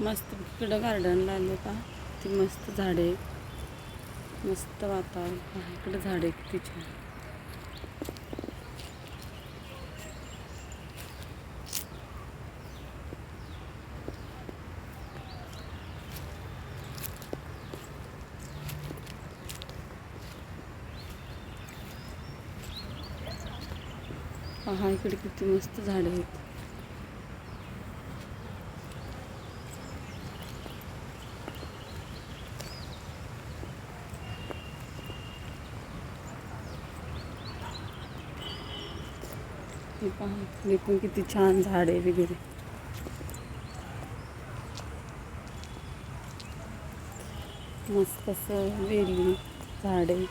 मस्त इकडं गार्डनला आले का ती मस्त झाडे मस्त वातावरण पहा, इकडं झाडे किती छान पहा इकडे किती मस्त झाडे आहेत. हे पहा इकडे पण किती छान झाडे वगैरे मस्त असं वेली झाडे